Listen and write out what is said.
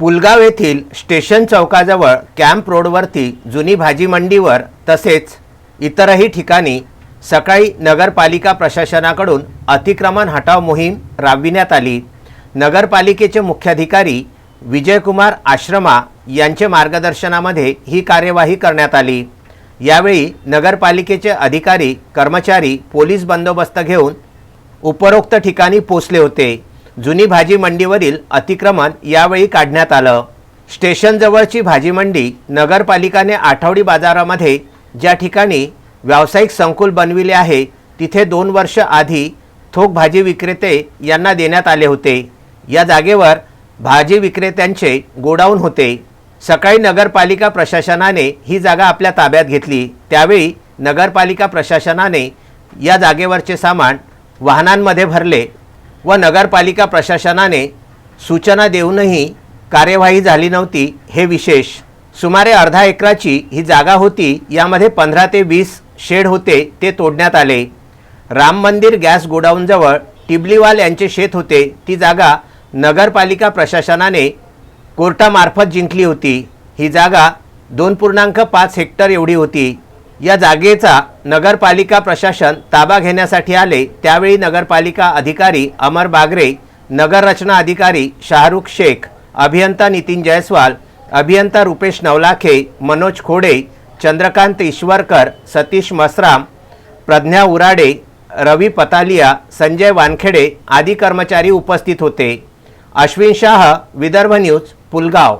पुलगाव येथील station चौकाजवळ camp रोडवरती जुनी भाजी मंडीवर तसेच इतरही ठिकाणी सकाळी नगरपालिका प्रशासनाकडून अतिक्रमण हटाव मोहीम राबविण्यात आली. नगरपालिकेचे मुख्याधिकारी विजयकुमार आश्रमा यांचे मार्गदर्शनामध्ये ही कार्यवाही करण्यात आली. यावेळी नगरपालिकेचे अधिकारी कर्मचारी पोलीस बंदोबस्त घेऊन उपरोक्त ठिकाणी पोचले होते. जुनी भाजी मंडीवरील अतिक्रमण यावेळी काढण्यात आलं. स्टेशनजवळची भाजी मंडी नगरपालिकाने आठवडी बाजारामध्ये ज्या ठिकाणी व्यावसायिक संकुल बनविले आहे तिथे दोन वर्ष आधी थोक भाजी विक्रेते यांना देण्यात आले होते. या जागेवर भाजी विक्रेत्यांचे गोडाऊन होते. सकाळी नगरपालिका प्रशासनाने ही जागा आपल्या ताब्यात घेतली. त्यावेळी नगरपालिका प्रशासनाने या जागेवरचे सामान वाहनांमध्ये भरले. व नगरपालिका प्रशासनाने सूचना देऊनही कार्यवाही झाली नव्हती. हे विशेष सुमारे अर्धा एकराची ही जागा होती. यामध्ये पंधरा ते वीस शेड होते ते तोडण्यात आले. राम मंदिर गॅस गोडाऊनजवळ टिबलीवाल यांचे शेत होते. ती जागा नगरपालिका प्रशासनाने कोर्टामार्फत जिंकली होती. ही जागा दोन पूर्णांक पाच हेक्टर एवढी होती. या जागेचा नगरपालिका प्रशासन ताबा घेण्यासाठी आले. त्यावेळी नगरपालिका अधिकारी अमर बागरे नगररचना अधिकारी शाहरुख शेख अभियंता नितीन जयस्वाल अभियंता रुपेश नवलाखे मनोज खोडे चंद्रकांत ईश्वरकर सतीश मसराम प्रज्ञा उराडे रवी पतालिया संजय वानखेडे आदी कर्मचारी उपस्थित होते. अश्विन शाह विदर्भ न्यूज पुलगाव.